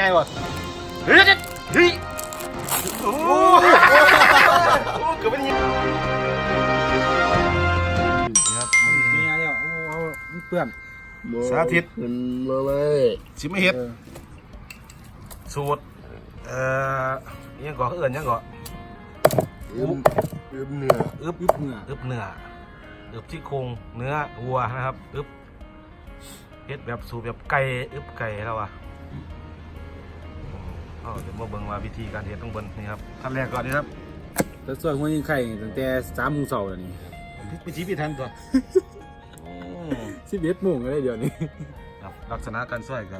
ง่ายกว่าเฮ้ยเฮ้ยโอ้โหเกือบไม่ได้ยินนี่ครับมันเนี่ยเนี่ยโอ้เอาเปื้อนสาธิตขึ้นมาเลยชิมไม่เฮ็ดเออสูตรเอ่อยังก่อเอื่นยังก่ออึมอึมเนื้ออึบยุบเหงื่ออึบเนื้ออึบที่โครงเนื้อวัวนะครับอึบเฮ็ดแบบสูตรแบบไก่อึบไก่แล้วอะ อ๋อเดี๋ยวมาเบิ่งว่าวิธีการเฮ็ดต้องเบิ่งนี่ครับขั้นแรกก่อนนี่ครับแต่ส่วนหัวยิงไข่ตั้งแต่สามโมงเช้าแล้วนี่ไปชี้พี่ทันตัวโอ้สิบเอ็ดโมงเลยเดี๋ยวนี้ครับลักษณะการสร้อยก็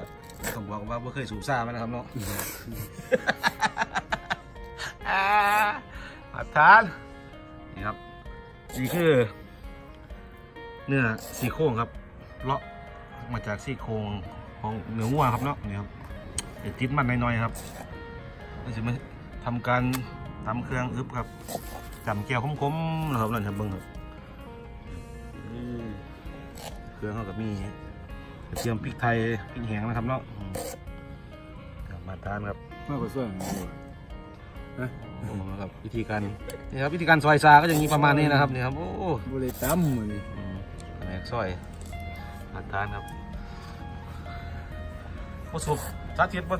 ต้องบอกว่าไม่เคยสูบซ่ามานะครับเนาะอ่าอาทานนี่ครับนี่คือเนื้อซี่โครงครับเลาะมาจากซี่โครงของเนื้อวัวครับเนาะนี่ครับเดี๋ยว ติดมันน้อยๆครับเราจะมาทำการทำเครื่องอึบครับจำแก้วคมๆนะครับนั่นครับเบิ้งครับอืมเครื่องเขากับมีกระเทียมพริกไทยพริกแห้งนะครับเนาะอืมครับมาทานครับมากกว่าส่วนของหัวโอ้ครับวิธีการนี่ครับวิธีการซอยซาก็อย่างนี้ประมาณนี้นะครับนี่ครับโอ้บริตั้มมือนี่อืมแผนกซอยมาทานครับวัสุก สาธิตว่า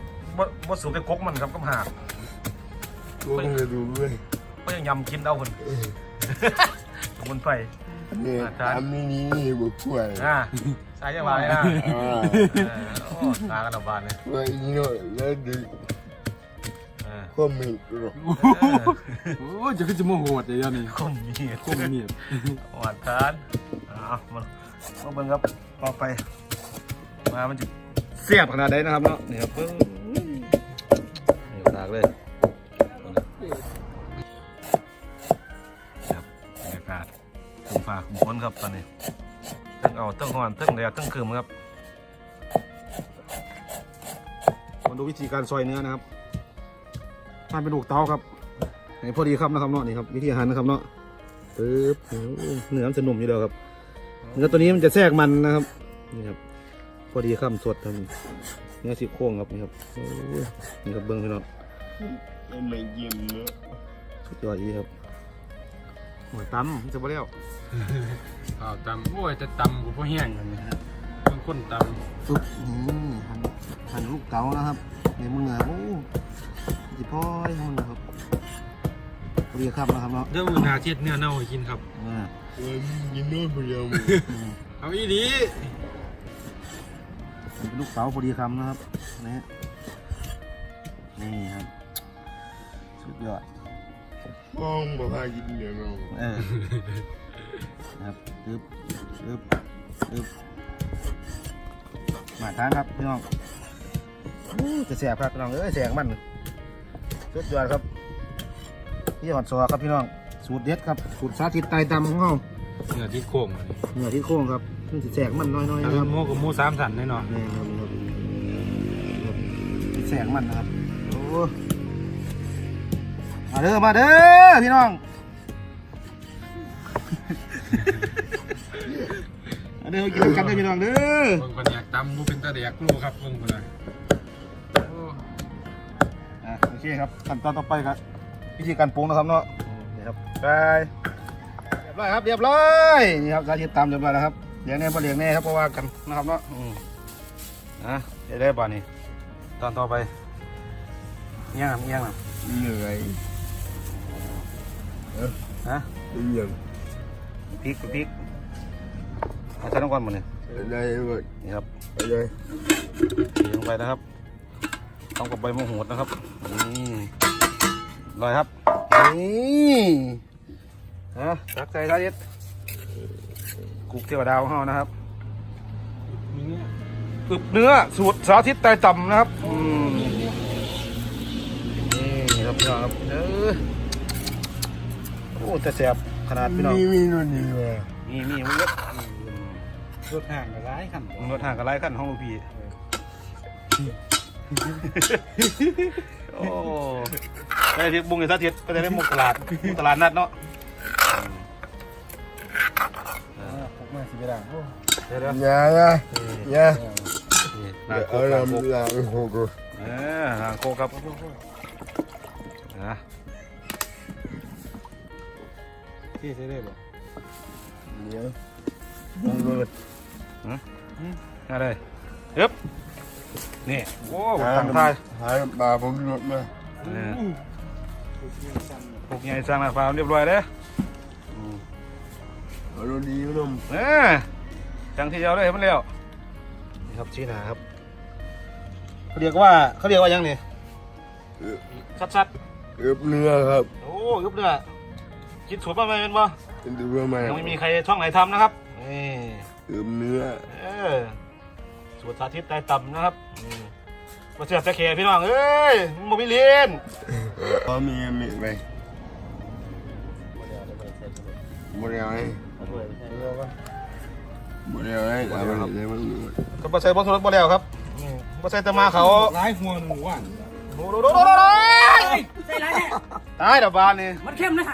วัสุกได้กกมันครับก็หากตัวมึงจะดูด้วยก็ยังยำกินเอาคนสมุนไพรเนี่ยอาจารย์ทำนี่นี่บุกช่วยอ่าสายยังไงอะอ่าเออโอ้ตากันระบาดเลยช่วยอีหน่อยแล้วดึงเออก็มีหรอกโอ้ยจะขึ้นจะโมโหดเลยเดี๋ยวนี้คนมีคมเมียบหวานทานเอามามาเบิ่งครับต่อไปมามันจะ เสียบขนาดไหนนะครับเนาะนี่ครับเพิ่งนี่ตากเลยครับบรรยากาศคุมฟ้าคุมฝนครับตอนนี้ตั้งเอาตั้งหอนตั้งแดดตั้งคืมครับมาดูวิธีการซอยเนื้อนะครับมันเป็นลูกเตาครับให้พอดีครับนะครับเนาะนี่ครับวิธีหั่นนะครับเนาะปึ๊บเนื้อมันจะนุ่มอยู่เดียวครับเนื้อตัวนี้มันจะแทรกมันนะครับนี่ครับ พอดีข้ามสดครับเนื้อซี่โครงครับนี่ครับโอ้ยนี่ครับเบิ้งพี่น้องไม่ยิ้มเนื้อสุดยอดดีครับหัวตำมันจะบ่เลี้ยวอ้าวตำโอ้ยจะตำกูพอแห้งอันนี้ต้องคนตซุปอืมหั่นหั่นลูกเก๋านะครับนี่มึงเหนือโอ้จิพ่อยให้มันนะครับพอดีครับนะครับเนาะำเดี๋ยวมือหนาเจ็ดเนื้อเน่าให้กินครับอ่าเออยินดีเปล่าอืมเอาอีดี เป็นลูกเก๋าพอดีคำนะครับนะฮะนี่ครับสุดยอดฟ้องบอกให้ยินเนื้อเราเออนะครับปึ๊บปึ๊บปึ๊บมาทานครับพี่น้องอู้จะแสบครับพี่น้องเอ้ยแสงมันสุดยอดครับพี่หอดซอครับพี่น้องสูตรเด็ดครับสูตรสาธิตไตดำของเราเนื้อที่โค้งอันนี้เนื้อที่โค้งครับ มันจะแสกมันน้อยๆถ้านะคเป็รับนหมูกับหมูสามสันแน่นอนนี่ครับนี่ครับแสกมันนะครับโอ้มาเด้อมาเด้อพี่น้องมาเด้อกินกันเด้อพี่น้องเด้อเบิ่งคนอยากตำมูเป็นตาแดกลูกครับเบิ่งคนน่ะโอ้อะโอเคครับขั้นตอนต่อไปครับวิธีการปรุงนะครับเนาะนี่ครับไปเรียบร้อยครับเรียบร้อยนี่ครับสาธิตตามเรียบร้อยแล้วครับ เลี้ยงแน่บ่เลี้ยงแน่ครับเพราะว่ากันนะครับเนาะอืมอะเดี๋ยวได้บ่านี่ตอนต่อไปเงี้ยงเงี้ยงนะเหนื่อยฮะเรื่องพริกพริกเอาใส่น้ำก่อนหมดเลยอะไรแบบนี่ครับอะไรใส่ลงไปนะครับต้องกับใบมะหูดนะครับนี่ลอยครับนี่ฮะตักใส่สาธิต กุกเทวดาวของเรานะครับอึบเนื้อสูตรสาธิตไตต่ำนะครับนี่ครับพี่น้องครับเออโอ้แต่แสบขนาดพี่น้องมีมีนู่นนี่ว่ะมีมีมันเยอะรถห่างกับร้ายขันรถห่างกันไล่ขั้นห้องลูกพี่โอ้ไปที่บุ้งในสาธิตไปได้มุกตลาดมุกตลาดนัดเนาะ มาสิกระดาษโอ้เดี๋ยวเดี๋ยว อย่าอย่าอย่านี่ลาเดี๋ยวโคเอากลาโคกลำลาโคกเออหางโคกครับนะที่ใช้ได้บ่เดี๋ยวมองเบิด อะไรยึบนี่โอ้ตั้งท่าหายปลาผมรถมา เนี่ยพวกใหญ่สร้างหน้าฟาร์มเรียบร้อยเด้อ เอารถดีพี่น้องเออจังที่เดียวเลยมันเร็วนี่ครับชี้หนาครับเขาเรียกว่าเขาเรียกว่ายังนี่ชัดชัดเอือบเนื้อครับๆโอ้ยุบเนื้อคิดสูตรมาไหมเป็นบ่เป็นตัวใหม่ยังไม่มีใครช่องไหนทำนะครับนี่เอือบเนื้อเออสูตรสาธิตใต้ต่ำนะครับอืมมาเสียบตะเคียพี่น้องเอ้ยมึงบ่มีเรียน พอมีมีไปหมดแล้ว ไอ้หมดแล้วไอ้ตามมันเลยมันก็บ่ใส่บอลสุรสบ่แล้วครับอืมบ่ใส่แต่มาเขาหลายหัวหนูว่านโอ้โหโดโดโดโดใส่ไรเนี่ยตายดับบานนี่มันเข้มนะ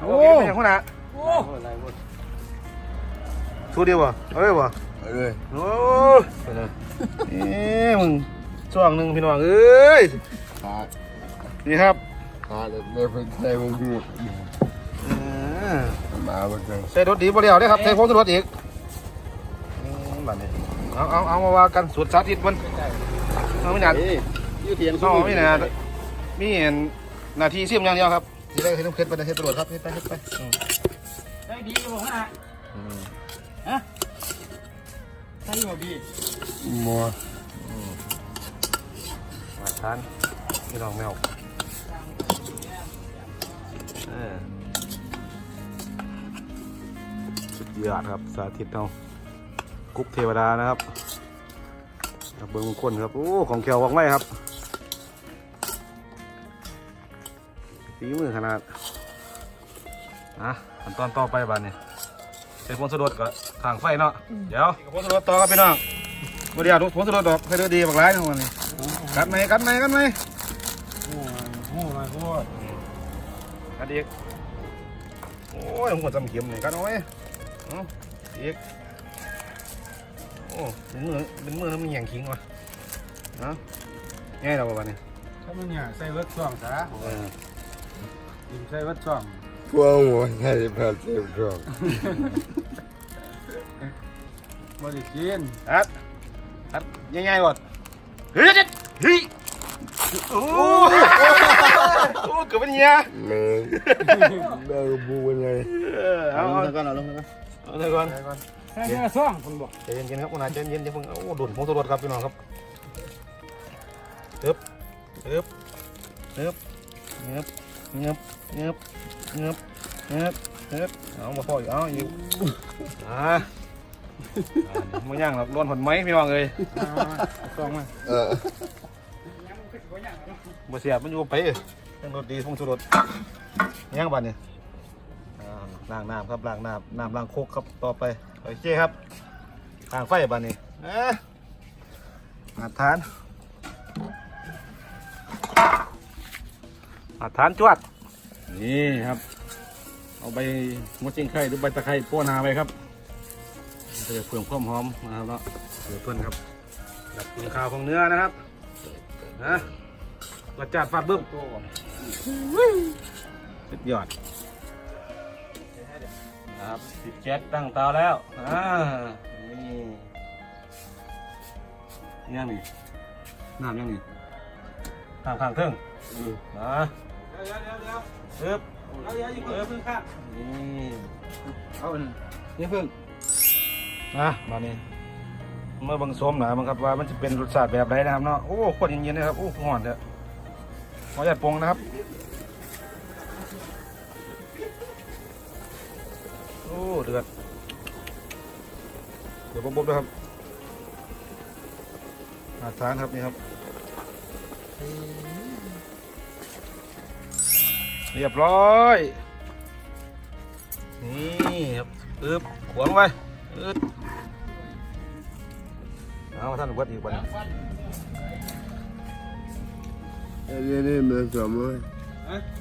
โอ้ยอย่างขนาดโอ้หลายหัวสู้ดีวะเอาเลยบ่เอาเลยโอ้ยไปเลยเอ้มึงช่วงหนึ่งพี่น้องเอ้ยขาดนี่ครับขาดเลยเป็นใส่มันคือเออ มาบนใจใส่รถดีบ่แล้วเด้อครับใส่ผงชูรสอีกอืมบัดนี้เอาเอาเอามาว่ากันสูตรสาธิตมันเอาไม่นานยูเทียนเอาไม่นานมีเห็นหน้าที่ซิมอย่างเดียวครับทีแรกให้ต้องเคล็ดไปนะเฮ็ดตรวจครับเฮ็ดไปเฮ็ดไปอืมได้ดีบอกนะอืมใช่บ่พี่มัวมาทานพี่น้องแมวเออ ยอดครับ สาธิตเอากุ๊กเทวดานะครับรับเบิ้งมงคลครับ โอ้ ของแก้ววางไว้ครับฝีมือขนาดอะขั้นตอนต่อไปบ้านนี้ใส่ผงสะดดกับทางไฟเนาะ เดี๋ยวผงสะดดต่อครับพี่น้องบ่เดียวดูผงสะดดดอกให้ดูดีบักหลายทั้งวันนี้กัดไหมกัดไหมกัดไหมโอ้โหหลายหัวกัดอีกโอ้ยผมกดจำเข็มนี่กัดเอาไว้ เอาอีกโอ้เป็นมือเป็นมือแล้วมันแย่งคิงวะเนาะง่ายเราบ้านนี้ถ้ามันเนี่ยใส่เวิร์ดช่องซะเออกินใส่เวิร์ดช่องพวกหัวใส่ผ้าเสียบช่องบ่ได้กินอัดอัดง่ายๆก่อนเฮ้ยเฮ้ยโอ้โอ้เกือบเป็นเงี้ยแม่แม่ก็บูเป็นไงเออเอาเอาแล้วก็เอาลงกัน เอาเถอะก่อนใส่ก่อนใส่เนื้อซ่องคุณบอกใจเย็นๆครับคุณอาใจเย็นๆอย่าเพิ่งโอ้ดุนพงศรวจครับพี่น้องครับเอ๊บเอ๊บเอ๊บเงียบเงียบเงียบเงียบเงียบเงียบเอามาพ่ออีกเอาอยู่อ่าไม่ย่างหรอกร้อนผลไหมพี่น้องเอ้ยเอามาเอาช่องมาเออบ่เสียบมันอยู่ไปเรื่องรถดีพงศรวจย่างบ้านนี่อ่า ล้างน้ำครับล้างน้ำน้ำล้างโคกครับต่อไปโอเคครับทางไฟบ้านนี่เอ๊ะมาทานอาทานจวดนี่ครับ เอาใบมดจิงไข่หรือใบตะไคร้ป้วนหาไปครับมันจะเพิ่มความหอมนะครับเนาะเดี๋ยวเพื่อนครับดับกลิ่นคาวของเนื้อนะครับนะกระจัดฟาดบึ้มตัวสุดยอด นะครับติดแก๊สตั้งเตาแล้วอ่านี่ยังนี่น้ำยังนี่ทางข้างเทิงนะเดี๋ยวเดี๋ยวเดี๋ยวปึ๊บเดี๋ยวเดี๋ยวอย่าเพิ่งข้ามนี่เอาอันนี่เพิ่งนะมานี่เมื่อเบังสมนะบังครับว่ามันจะเป็นรสชาติแบบไหนนะครับเนาะโอ้ขวดเย็นๆนะครับโอ้หอนเด้อขอหยัดปรุงนะครับ เดือด เดี๋ยวบ๊บๆด้วยครับอาทานครับนี่ครับ เรียบร้อย นี่ครับปึ๊บขวางไว้ปึ๊บเอาท่านวัดอีกวันเดี๋ยวนี้มันสมเลย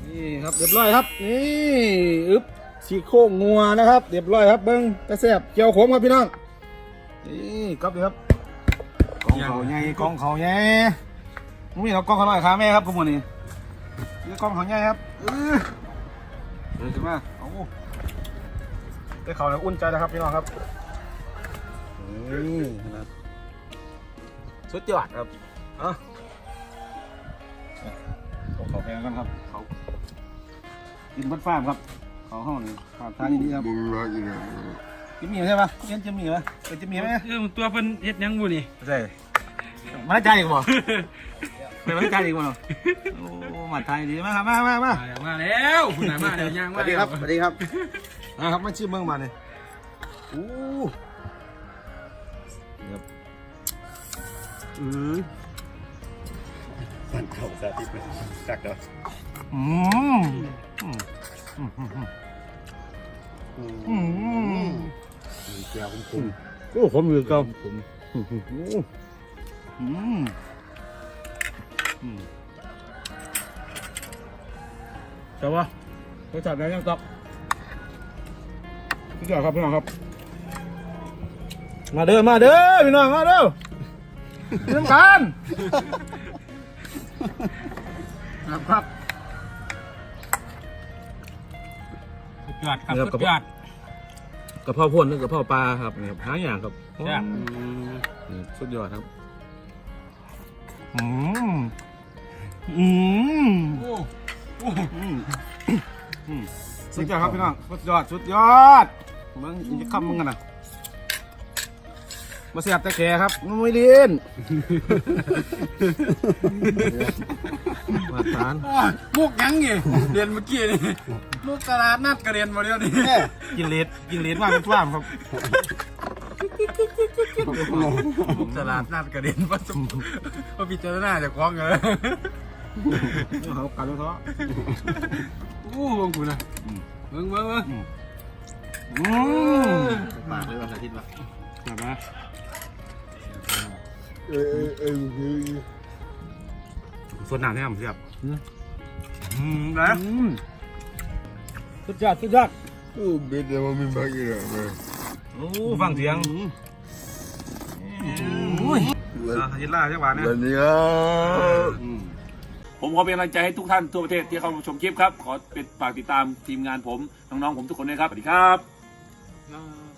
นี่ครับเรียบร้อยครับ นี่ อึ๊บ สีโครงงัวนะครับเรียบร้อยครับเบิ้งกระแสบเจียวขมครับพี่น้องนี่ครับนี่ครับกองเขาใหญ่กองเขาใหญ่มีเรากลองเขาหน่อยขาแม่ครับคุณหมูนี่นี่กลองเขาใหญ่ครับเออเดินขึ้นมาเอาได้เขาเนี่ยอุ่นใจแล้วครับพี่น้องครับนี่นะสุดยอดครับเอะเอาเขาแพงกันครับเขากินบัดฟ้ามครับ เขาห้องนี่ฟาร์มทานนี่ครับมึงรักอีกแล้วจิมมี่ใช่ปะเรียนจิมมี่ปะเป็นจิมมี่ไหมเออตัวเพิ่นเฮ็ดหยังบ่นี่ใช่มาได้ใจอีกบ่เป็นมาได้ใจอีกบ่เนาะโอ้มาไทยดีมาครับมามามามาแล้วมาแล้วคุณน่ะมาแล้วย่างสมาวัสดีแล้วครับสวัสดีครับนะครับมาชิมเมืองมาเนี่ยโอ้ครับอือมันเข้าสาธิตเป็นจักเนาะอืม อืมแก้วคุ้มโอ้ผมอยู่กับผมอืมอืมอืมแต่ว่ารสชาติได้ยังตอบพี่เจ้าครับพี่น้องครับ มาเด้อมาเด้อพี่น้องมาเด้อพี่น้ำกันครับครับ ยอดครับครับสุดยอด กระเพราพ่นนึกกระเพราปลาครับนี่ครับหาอย่างครับแซ่บนี่สุดยอดครับอืมอืมโอ้โอ้อืมอืมสุดยอดครับพี่น้องสุดยอดสุดยอดมึงจะคำมึงกันนะ มาเสียบตะแกครับมไม่เรียนมาทานมุกยังนี่เรียนเมื่อกี้นี่มุกตลาดนัดก็เรียนมาเดียวนี่กินเลดกินเลดมากเป็นฟ้ามครับมุกตลาดนัดก็เรียนว่าสมว่าพิจารณาจะคล้องเลยเขากัดแล้วท้อโอ้เบิ่งกูนะเบิ่งเบิ่งเบิ่งอืมปากเลยวันอาทิตย์ละกลับมา เออเออเออคือส่วนหนังเนี่ผมเสียบอืมนะอืมสุดยอดสุดยอดโอ้เบ็ดเดียวมันมีบักอีกแล้วเลยโอ้ฟังเสียงอุ้ยอะยินล่าใช่หวานนะวันนี้ครับผมขอเป็นกำลังใจให้ทุกท่านทั่วประเทศที่เข้ามาชมคลิปครับ ขอเป็นฝากติดตามทีมงานผม น้องๆผมทุกคนด้วยครับ สวัสดีครับ